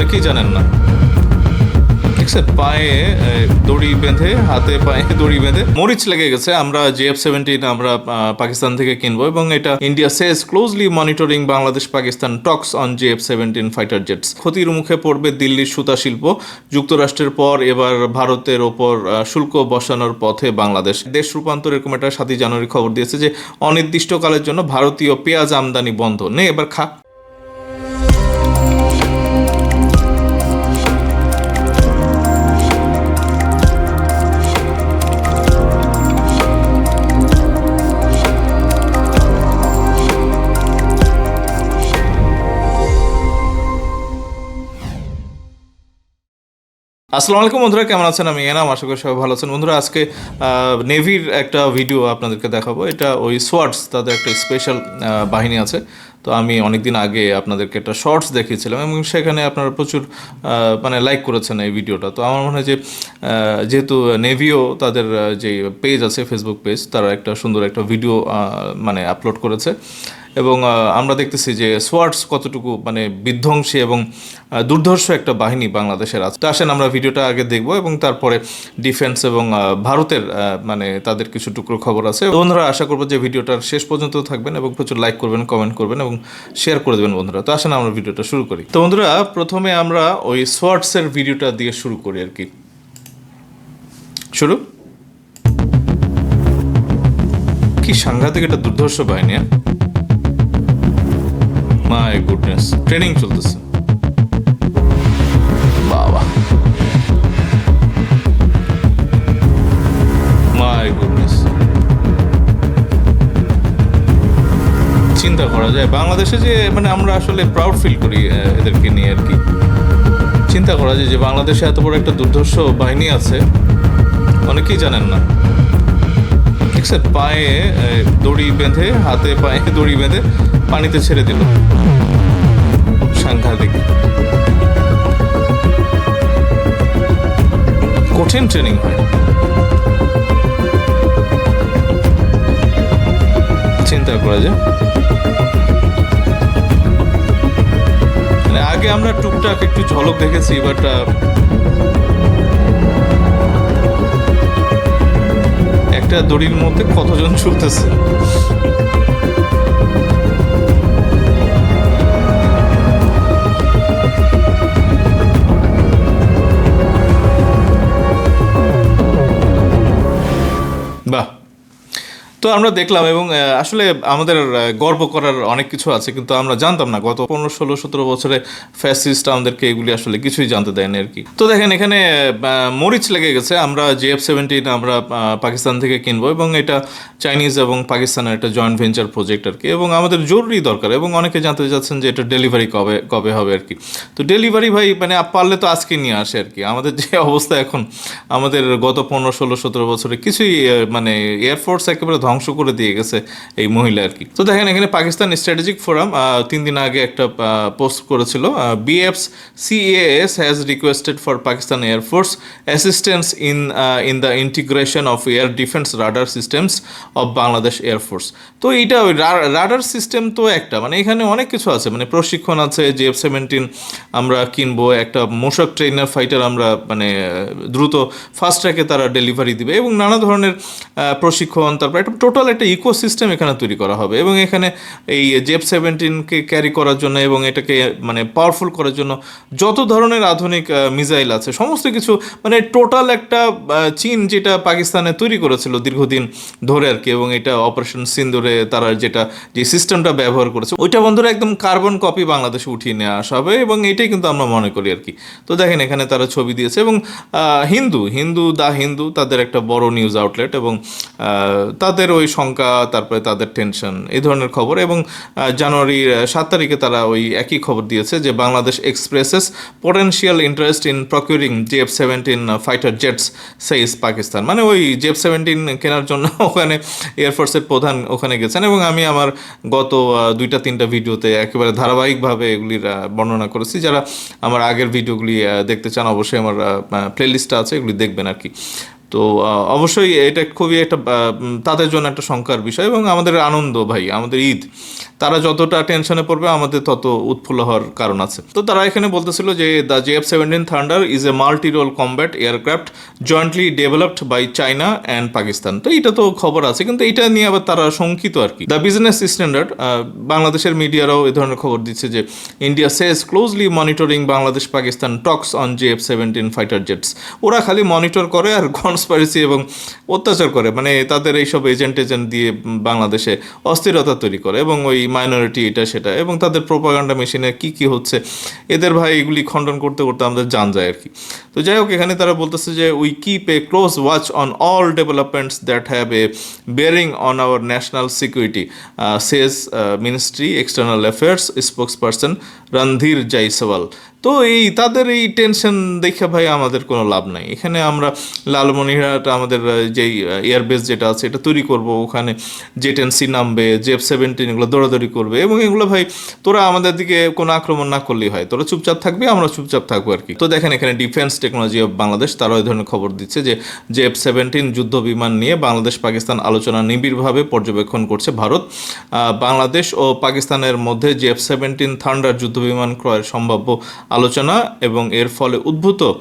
অনেকেই জানেন না। দেখছেন পায়ে দড়ি বেঁধে, হাতে পায়ে দড়ি বেঁধে মরিচ লেগে গেছে। আমরা জিএফ সেভেন্টিন আমরা পাকিস্তান থেকে কিনবো এবং এটা India says closely monitoring Bangladesh Pakistan talks on JF seventeen fighter jets ক্ষতির মুখে পড়বে দিল্লির সুতা শিল্প। যুক্তরাষ্ট্রের পর এবার ভারতের ওপর শুল্ক বসানোর পথে বাংলাদেশ। দেশ রূপান্তর এরকম একটা সাতই জানুয়ারি খবর দিয়েছে যে, অনির্দিষ্টকালের জন্য ভারতীয় পেঁয়াজ আমদানি বন্ধ। নে, এবার খা। আসসালামু আলাইকুম বন্ধুরা, কেমন আছেন? আমি এনাম, আশা করি সবাই ভালো আছেন। বন্ধুরা, আজকে নেভির একটা ভিডিও আপনাদেরকে দেখাবো। এটা ওই সোয়ার্টস তাদের একটা স্পেশাল বাহিনী আছে। তো আমি অনেক দিন আগে আপনাদেরকে একটা শর্টস দেখিয়েছিলাম এবং সেখানে আপনারা প্রচুর মানে লাইক করেছেন এই ভিডিওটা তো আমার মনে হয় যে যেহেতু নেভিও তাদের যে পেজ আছে ফেসবুক পেজ তারা একটা সুন্দর একটা ভিডিও মানে আপলোড করেছে। এবং আমরা দেখতেছি যে সোয়ার্টস কতটুকু মানে বিধ্বংসী এবং দুর্ধর্ষ একটা বাহিনী বাংলাদেশের আছে। তো আসেন আমরা ভিডিওটা আগে দেখব এবং তারপরে ডিফেন্স এবং ভারতের মানে তাদের কিছু টুকরো খবর আছে। বন্ধুরা, আশা করব যে ভিডিওটার শেষ পর্যন্ত থাকবেন এবং প্রচুর লাইক করবেন কমেন্ট করবেন এবং শেয়ার করে দেবেন বন্ধুরা। তো আসেন আমরা ভিডিওটা শুরু করি। তো বন্ধুরা, প্রথমে আমরা ওই সোয়ার্টসের ভিডিওটা দিয়ে শুরু করি আর কি। শুরু? কি সাংঘাতিক একটা দুর্ধর্ষ বাহিনী হ্যাঁ? মাই গুডনেস ট্রেনিং চলতেছে। বাবা। মাই গুডনেস চিন্তা করা যায়। বাংলাদেশে যে মানে আমরা আসলে প্রাউড ফিল করি এদেরকে নিয়ে আর কি। চিন্তা করা যায় যে, বাংলাদেশে এত বড় একটা দুর্ধর্ষ বাহিনী আছে, অনেকেই জানেন না। দেখছেন পায়ে দড়ি বেঁধে, হাতে পায়ে দড়ি বেঁধে পানিতে ছেড়ে দিল। সাংঘাতিক। কঠিন ট্রেনিং চিন্তা করা যায়। মানে আগে আমরা টুকটাক একটু ঝলক দেখেছি বাট একটা দড়ির মধ্যে কতজন ছুটতেছে তো আমরা দেখলাম এবং আসলে আমাদের গর্ব করার অনেক কিছু আছে, কিন্তু আমরা জানতাম না। গত পনেরো, ষোলো, সতেরো বছরে ফ্যাসিস্ট আমাদেরকে এগুলি আসলে কিছুই জানতে দেয়নি আর কি। তো দেখেন, এখানে মরিচ লেগে গেছে। আমরা জিএফ সেভেন্টিন আমরা পাকিস্তান থেকে কিনবো এবং এটা চাইনিজ এবং পাকিস্তানের একটা জয়েন্ট ভেঞ্চার প্রজেক্ট আর কি। এবং আমাদের জরুরি দরকার এবং অনেকে জানতে চাচ্ছেন যে এটা ডেলিভারি কবে কবে হবে আর কি। তো ডেলিভারি ভাই মানে পারলে তো আজকে নিয়ে আসে আর কি। আমাদের যে অবস্থা এখন, আমাদের গত পনেরো, ষোলো, সতেরো বছরে কিছুই মানে এয়ারফোর্স একেবারে ধ্বংস করে দিয়ে গেছে এই মহিলা আর কি। তো দেখেন, এখানে পাকিস্তান স্ট্র্যাটেজিক ফোরাম তিন দিন আগে একটা পোস্ট করেছিল BF's CAS has requested for Pakistan air force assistance in in the integration of air defence radar systems of Bangladesh air force তো এইটা ওই রাডার সিস্টেম তো একটা মানে এখানে অনেক কিছু আছে মানে প্রশিক্ষণ আছে যে এফ সেভেন্টিন আমরা কিনবো, একটা মোশক ট্রেনার ফাইটার আমরা মানে দ্রুত ফাস্ট ট্র্যাকে তারা ডেলিভারি দিবে, এবং নানা ধরনের প্রশিক্ষণ, তারপর একটা টোটাল একটা ইকোসিস্টেম এখানে তৈরি করা হবে এবং এখানে এই জেপ সেভেন্টিনকে ক্যারি করার জন্য এবং এটাকে মানে পাওয়ারফুল করার জন্য যত ধরনের আধুনিক মিসাইল আছে সমস্ত কিছু মানে টোটাল একটা চীন যেটা পাকিস্তানে তৈরি করেছিল দীর্ঘদিন ধরে আর কি এবং এটা অপারেশন সিন্দুরে তারা যেটা যে সিস্টেমটা ব্যবহার করেছে ওইটা বন্ধুরা একদম কার্বন কপি বাংলাদেশে উঠিয়ে নিয়ে আসা হবে এবং এটাই কিন্তু আমরা মনে করি আর কি। তো দেখেন এখানে তারা ছবি দিয়েছে এবং হিন্দু হিন্দু দা হিন্দু তাদের একটা বড় নিউজ আউটলেট এবং আহ, তাদের ওই শঙ্কা, তারপরে তাদের টেনশন এই ধরনের খবর এবং জানুয়ারির সাত তারিখে তারা ওই একই খবর দিয়েছে যে Bangladesh expresses potential interest in procuring JF seventeen fighter jets says Pakistan মানে ওই জেফ সেভেন্টিন কেনার জন্য ওখানে এয়ারফোর্সের প্রধান ওখানে গেছেন এবং আমি আমার গত দুইটা, তিনটা ভিডিওতে একেবারে ধারাবাহিকভাবে এগুলির বর্ণনা করেছি। যারা আমার আগের ভিডিওগুলি দেখতে চান অবশ্যই আমার প্লেলিস্টটা আছে, এগুলি দেখবেন আর কি। তো অবশ্যই এটা খুবই একটা তাদের জন্য একটা শঙ্কার বিষয় এবং আমাদের আনন্দ ভাই, আমাদের ঈদ, তারা যতটা টেনশনে পড়বে, আমাদের তত উৎফুল্ল হওয়ার কারণ আছে। তো তারা এখানে বলতেছিল যে the J F seventeen thunder is a multi role combat aircraft jointly developed by China and Pakistan তো এটা তো খবর আছে, কিন্তু এটা নিয়ে আবার তারা শঙ্কিত আর কি। দ্য বিজনেস স্ট্যান্ডার্ড বাংলাদেশের মিডিয়ারাও এ ধরনের খবর দিচ্ছে যে India says closely monitoring Bangladesh Pakistan talks on J F seventeen fighter jets ওরা খালি মনিটর করে আর কনসপারেসি এবং অত্যাচার করে মানে তাদের এইসব এজেন্ট এজেন্ট দিয়ে বাংলাদেশে অস্থিরতা তৈরি করে এবং ওই মাইনরিটি এটা সেটা এবং তাদের প্রোপাগান্ডা মেশিনে কি কি হচ্ছে, এদের ভাই এগুলি খণ্ডন করতে করতে আমাদের জান যায় আর কি। তো যাই হোক, এখানে তারা বলতেছে যে we keep a close watch on all developments that have a bearing on our national security says ministry external affairs spokesperson Randhir Jaiswal তো এই তাদের এই টেনশন দেখে ভাই আমাদের কোনো লাভ নাই। এখানে আমরা লালমনিরহাট আমাদের যেই এয়ারবেস যেটা আছে, এটা তৈরি করব। ওখানে জেট এন সি নামবে জেফ সেভেন্টিন এগুলো দৌড়াদৌড়ি করবে এবং এগুলো ভাই, তোরা আমাদের দিকে কোনো আক্রমণ না করলেই হয়। তোরা চুপচাপ থাকবি, আমরা চুপচাপ থাকব আর কি। তো দেখেন এখানে ডিফেন্স টেকনোলজি অফ বাংলাদেশ তারাও এই ধরনের খবর দিচ্ছে যে জেফ সেভেন্টিন যুদ্ধ বিমান নিয়ে বাংলাদেশ, পাকিস্তান আলোচনা নিবিড়ভাবে পর্যবেক্ষণ করছে ভারত। বাংলাদেশ ও পাকিস্তানের মধ্যে জেফ সেভেন্টিন থান্ডার যুদ্ধ বিমান ক্রয়ের সম্ভাব্য আলোচনা এবং এর ফলে উদ্ভূত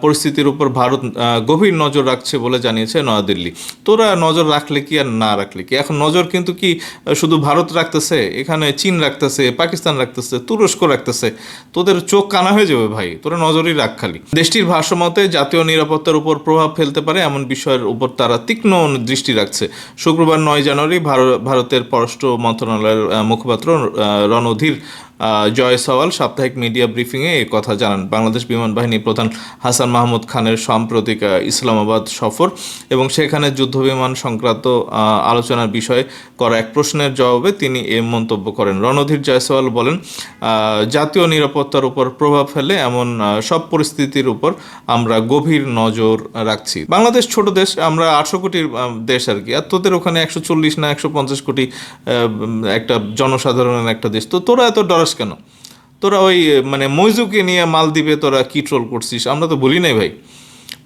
পরিস্থিতির উপর ভারত গভীর নজর রাখছে বলে জানিয়েছে নয়াদিল্লি। তোরা নজর রাখলে কি আর না রাখলে কি? এখন নজর কিন্তু কি শুধু ভারত রাখতেছে, এখানে চীন রাখতেছে, পাকিস্তান রাখতেছে, তুরস্ক রাখতেছে। তোদের চোখ কানা হয়ে যাবে ভাই, তোরা নজরই রাখ খালি। দেশটির ভাষ্যমতে জাতীয় নিরাপত্তার উপর প্রভাব ফেলতে পারে এমন বিষয়ের উপর তারা তীক্ষ্ণ দৃষ্টি রাখছে। শুক্রবার নয় জানুয়ারি ভার- ভারতের পররাষ্ট্র মন্ত্রণালয়ের মুখপাত্র রণধীর জয় সওয়াল সাপ্তাহিক মিডিয়া ব্রিফিংয়ে এ কথা জানান। বাংলাদেশ বিমান বাহিনী প্রধান হাসান মাহমুদ খানের সাম্প্রতিক ইসলামাবাদ সফর এবং সেখানে যুদ্ধবিমান সংক্রান্ত আলোচনার বিষয়ে করা এক প্রশ্নের জবাবে তিনি এ মন্তব্য করেন। রণধীর জয়সওয়াল বলেন জাতীয় নিরাপত্তার উপর প্রভাব ফেলে এমন সব পরিস্থিতির উপর আমরা গভীর নজর রাখছি। বাংলাদেশ ছোট দেশ, আমরা আটশো কোটির দেশ আর কি। আর তোদের ওখানে একশো চল্লিশ না একশো পঞ্চাশ কোটি একটা জনসাধারণের একটা দেশ। তো তোরা এত ডরাস কেন? তোরা ওই মানে মইজুকে নিয়ে মালদ্বীপে তোরা কি ট্রোল করছিস? আমরা তো বলি নাই ভাই।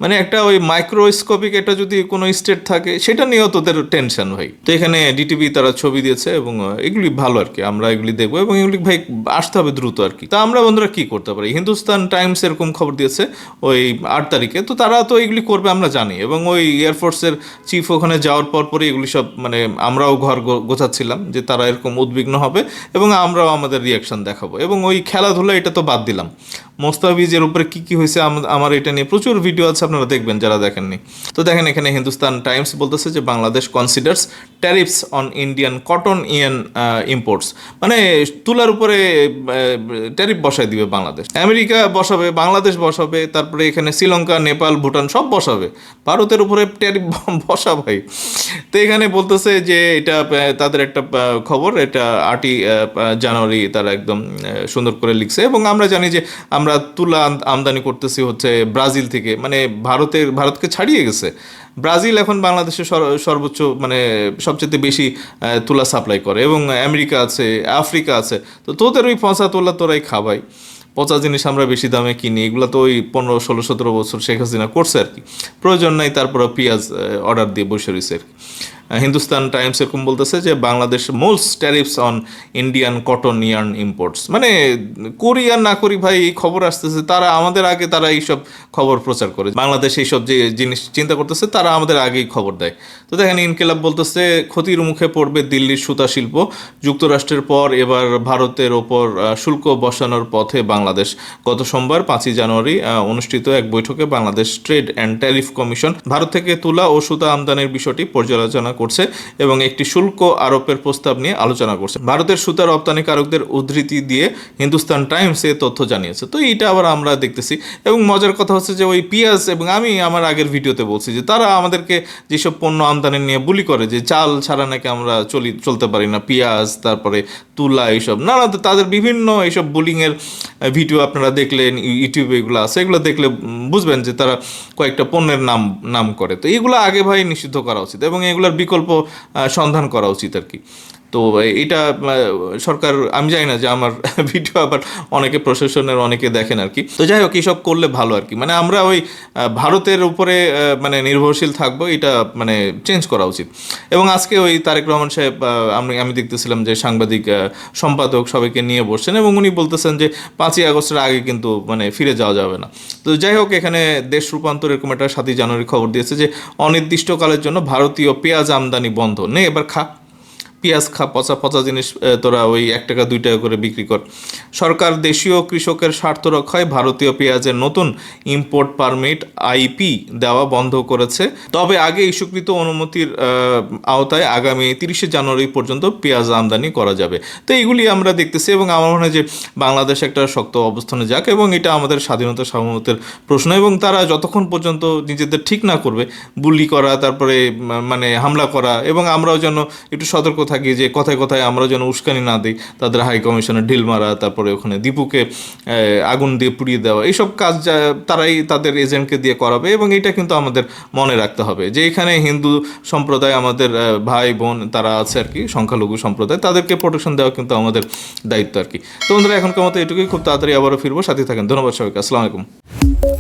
মানে একটা ওই মাইক্রোস্কোপিক এটা যদি কোনো স্টেট থাকে, সেটা নিয়েও তোদের টেনশন ভাই। তো এখানে ডিটিভি তারা ছবি দিয়েছে এবং এগুলি ভালো আর কি, আমরা এগুলি দেখব এবং এগুলি ভাই আসতে হবে দ্রুত আর কি। তা আমরা বন্ধুরা কি করতে পারি? হিন্দুস্তান টাইমস এরকম খবর দিয়েছে ওই আট তারিখে। তো তারা তো এগুলি করবে, আমরা জানি। এবং ওই এয়ারফোর্সের চিফ ওখানে যাওয়ার পর পরে এগুলি সব মানে আমরাও ঘর গোছাচ্ছিলাম যে তারা এরকম উদ্বিগ্ন হবে এবং আমরাও আমাদের রিয়াকশন দেখাবো। এবং ওই খেলাধুলা এটা তো বাদ দিলাম। মোস্তাফিজের উপরে কি কি হয়েছে আমার এটা নিয়ে প্রচুর ভিডিও আছে, আপনারা দেখবেন যারা দেখেননি। তো দেখেন, এখানে হিন্দুস্তান টাইমস বলতেছে যে Bangladesh considers tariffs on Indian cotton yarn imports মানে তুলার উপরে ট্যারিফ বসায় দিবে বাংলাদেশ। আমেরিকা বসাবে, বাংলাদেশ বসাবে, তারপরে এখানে শ্রীলঙ্কা, নেপাল, ভুটান সব বসাবে। ভারতের উপরে ট্যারিফ বসা ভাই। তো এখানে বলতেছে যে এটা তাদের একটা খবর, এটা আটই জানুয়ারি তারা একদম সুন্দর করে লিখছে। এবং আমরা জানি যে আমরা তুলা আমদানি করতেছি হচ্ছে ব্রাজিল থেকে। মানে ভারতের, ভারতকে ছাড়িয়ে গেছে। ব্রাজিল এখন বাংলাদেশে সর্বোচ্চ মানে সবচেয়ে বেশি তুলা সাপ্লাই করে এবং আমেরিকা আছে, আফ্রিকা আছে। তো তোদের ওই পচা তোলা তোরাই খাবাই। পচা জিনিস আমরা বেশি দামে কিনি। এগুলো তো ওই পনেরো, ষোলো, সতেরো বছর শেখ হাসিনা করছে আর কি। প্রয়োজন নাই, তারপরে পেঁয়াজ অর্ডার দিয়ে বসে রয়েছে আর কি। হিন্দুস্তান টাইমস এরকম বলতেছে যে Bangladesh most tariffs on Indian cotton yarn imports. মানে করি আর না করি ভাই, এই খবর আসতেছে, তারা আমাদের আগে তারা এইসব খবর প্রচার করে বাংলাদেশ এইসব যে জিনিস চিন্তা করতেছে, তারা আমাদের আগেই খবর দেয়। তো দেখেন ইনকেলাব বলতেছে, ক্ষতির মুখে পড়বে দিল্লির সুতা শিল্প। যুক্তরাষ্ট্রের পর এবার ভারতের ওপর শুল্ক বসানোর পথে বাংলাদেশ। গত সোমবার, পাঁচই জানুয়ারি অনুষ্ঠিত এক বৈঠকে Bangladesh trade and tariff commission Bharat থেকে তুলা ও সুতা আমদানির বিষয়টি পর্যালোচনা করছে এবং একটি শুল্ক আরোপের প্রস্তাব নিয়ে আলোচনা করছে। ভারতের সুতা রপ্তানিকারকদের উদ্ধৃতি দিয়ে হিন্দুস্তান টাইমস এ তথ্য জানিয়েছে। তো এইটা আবার আমরা দেখতেছি এবং মজার কথা হচ্ছে যে ওই পিঁয়াজ এবং আমি আমার আগের ভিডিওতে বলছি যে তারা আমাদেরকে যেসব পণ্য আমদানি নিয়ে বুলি করে যে চাল ছাড়া নাকি আমরা চলি, চলতে পারি না, পেঁয়াজ, তারপরে তুলা এইসব না না তাদের বিভিন্ন এইসব বুলিংয়ের ভিডিও আপনারা দেখলেন ইউ- ইউটিউবে এগুলো আছে, এগুলো দেখলে বুঝবেন যে তারা কয়েকটা পণ্যের নাম নাম করে। তো এগুলো আগে ভাই নিষিদ্ধ করা উচিত এবং এগুলোর বিকল্প সন্ধান করা উচিত আর কি। তো এটা সরকার, আমি জানি না যে আমার ভিডিও আবার অনেকে প্রশাসনের অনেকে দেখেন আর কি। তো যাই হোক, এইসব করলে ভালো আর কি। মানে আমরা ওই ভারতের উপরে মানে নির্ভরশীল থাকব এটা মানে চেঞ্জ করা উচিত। এবং আজকে ওই তারেক রহমান সাহেব আমি আমি দেখতেছিলাম যে সাংবাদিক সম্পাদক সবাইকে নিয়ে বসছেন এবং উনি বলতেছেন যে পাঁচই আগস্টের আগে কিন্তু মানে ফিরে যাওয়া যাবে না। তো যাই হোক, এখানে দেশ রূপান্তর এরকম একটা সাতই জানুয়ারি খবর দিয়েছে যে, অনির্দিষ্টকালের জন্য ভারতীয় পেঁয়াজ আমদানি বন্ধ। নেই এবার খা। পেঁয়াজ খা, পচা পচা জিনিস তোরা ওই এক টাকা, দুই টাকা করে বিক্রি কর। সরকার দেশীয় কৃষকের স্বার্থ রক্ষায় ভারতীয় পেঁয়াজের নতুন ইম্পোর্ট পারমিট আইপি দেওয়া বন্ধ করেছে। তবে আগে ইস্যুকৃত অনুমতির আওতায় আগামী তিরিশে জানুয়ারি পর্যন্ত পেঁয়াজ আমদানি করা যাবে। তো এইগুলি আমরা দেখতেছি এবং আমার মনে হয় যে বাংলাদেশ একটা শক্ত অবস্থানে যাক এবং এটা আমাদের স্বাধীনতা সার্বভৌমত্বের প্রশ্ন এবং তারা যতক্ষণ পর্যন্ত নিজেদের ঠিক না করবে, বুলি করা, তারপরে মানে হামলা করা এবং আমরাও যেন একটু সতর্ক থাকি যে কথায় কথায় আমরা যেন উস্কানি না দিই, তাদের হাই কমিশনে ঢিল মারা তারপরে ওখানে দীপুকে আগুন দিয়ে পুড়িয়ে দেওয়া, এইসব কাজ, যা- তারাই তাদের এজেন্টকে দিয়ে করাবে এবং এটা কিন্তু আমাদের মনে রাখতে হবে যে এখানে হিন্দু সম্প্রদায়, আমাদের ভাই, বোন তারা আছে আর কি, সংখ্যালঘু সম্প্রদায়, তাদেরকে প্রোটেকশন দেওয়া কিন্তু আমাদের দায়িত্ব আর কি। তো বন্ধুরা, এখনকার মতো এটুকুই, খুব তাড়াতাড়ি আবারও ফিরবো, সাথে থাকেন, ধন্যবাদ সবাইকে, আসসালামু আলাইকুম।